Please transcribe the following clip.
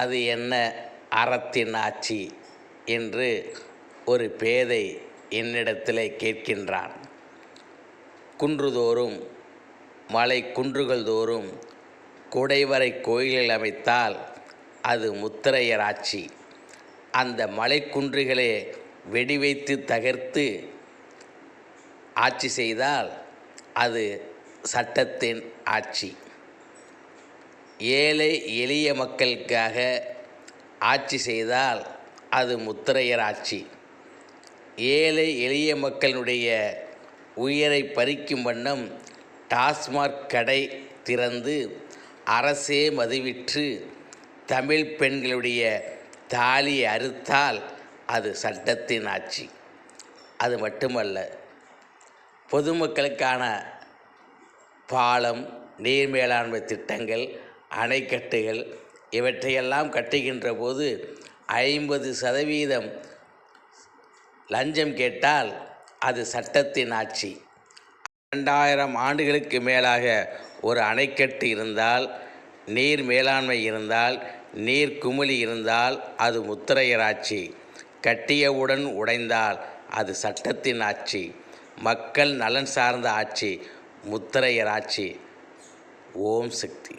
அது என்ன அறத்தின் ஆட்சி என்று ஒரு பேதை என்னிடத்திலே கேட்கின்றான். குன்றுதோறும் மலை குன்றுகள் தோறும் குடைவரை கோயில்கள் அமைத்தால் அது முத்திரையர் ஆட்சி. அந்த மலைக்குன்றுகளை வெடி வைத்து தகர்த்து ஆட்சி செய்தால் அது சட்டத்தின் ஆட்சி. ஏழை எளிய மக்களுக்காக ஆட்சி செய்தால் அது முத்திரையர் ஆட்சி. ஏழை எளிய மக்களுடைய உயிரை பறிக்கும் வண்ணம் டாஸ்மாக் கடை திறந்து அரசே மதுவிற்று தமிழ் பெண்களுடைய தாலியை அறுத்தால் அது சட்டத்தின் ஆட்சி. அது மட்டுமல்ல பொதுமக்களுக்கான பாலம் நீர் மேலாண்மை திட்டங்கள் அணைக்கட்டுகள் இவற்றையெல்லாம் கட்டுகின்ற போது ஐம்பது சதவீதம் லஞ்சம் கேட்டால் அது சட்டத்தின் ஆட்சி. ரெண்டாயிரம் ஆண்டுகளுக்கு மேலாக ஒரு அணைக்கட்டு இருந்தால் நீர் மேலாண்மை இருந்தால் நீர் குமிழி இருந்தால் அது முத்திரையர் ஆட்சி. கட்டியவுடன் உடைந்தால் அது சட்டத்தின் ஆட்சி. மக்கள் நலன் சார்ந்த ஆட்சி முத்திரையர் ஆட்சி. ஓம் சக்தி.